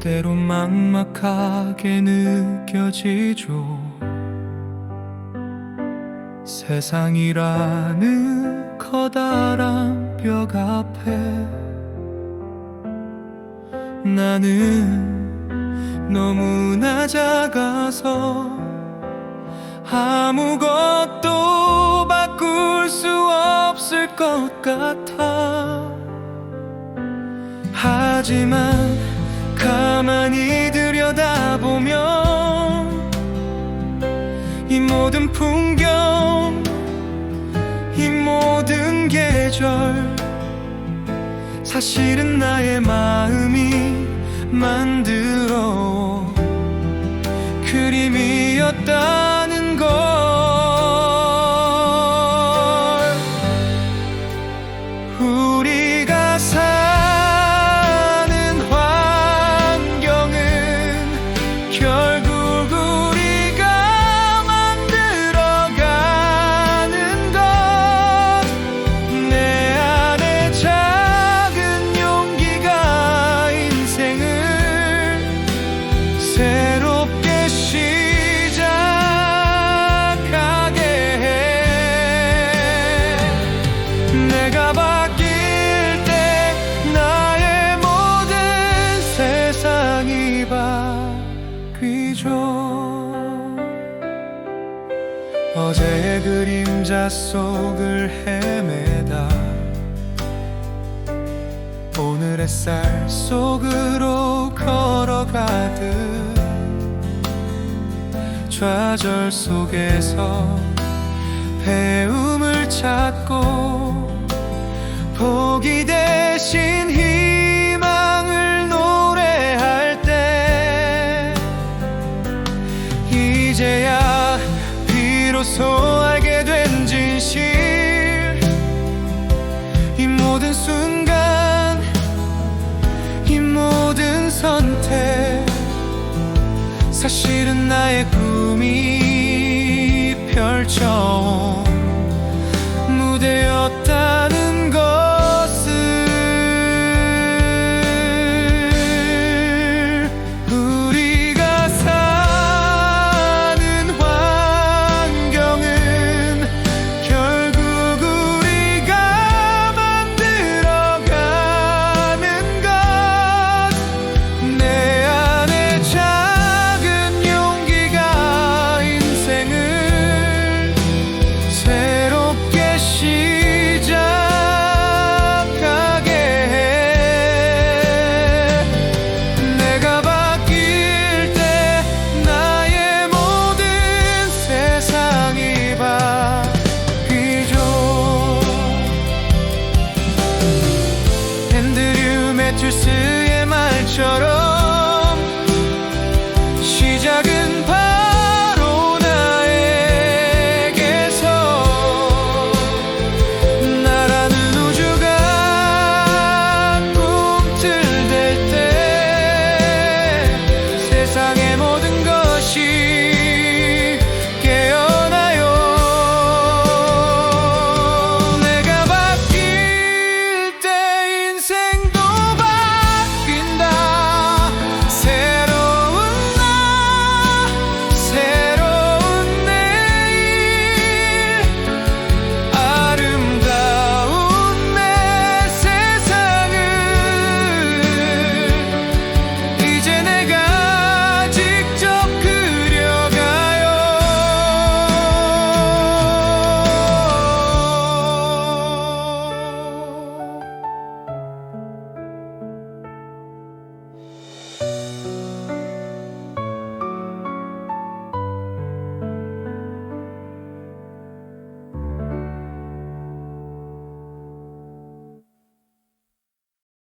때로 막막하게 느껴지죠. 세상이라는 커다란 벽 앞에 나는 너무나 작아서 아무것도 바꿀 수 없을 것 같아. 하지만 들여다보면 이 모든 풍경 이 모든 계절 사실은 나의 마음이 만들어 그림이었다는 걸 어제의 그림자 속을 헤매다 오늘 햇살 속으로 걸어가듯 좌절 속에서 배움을 찾고 포기 대신 희 사실은 나의 꿈이 펼쳐온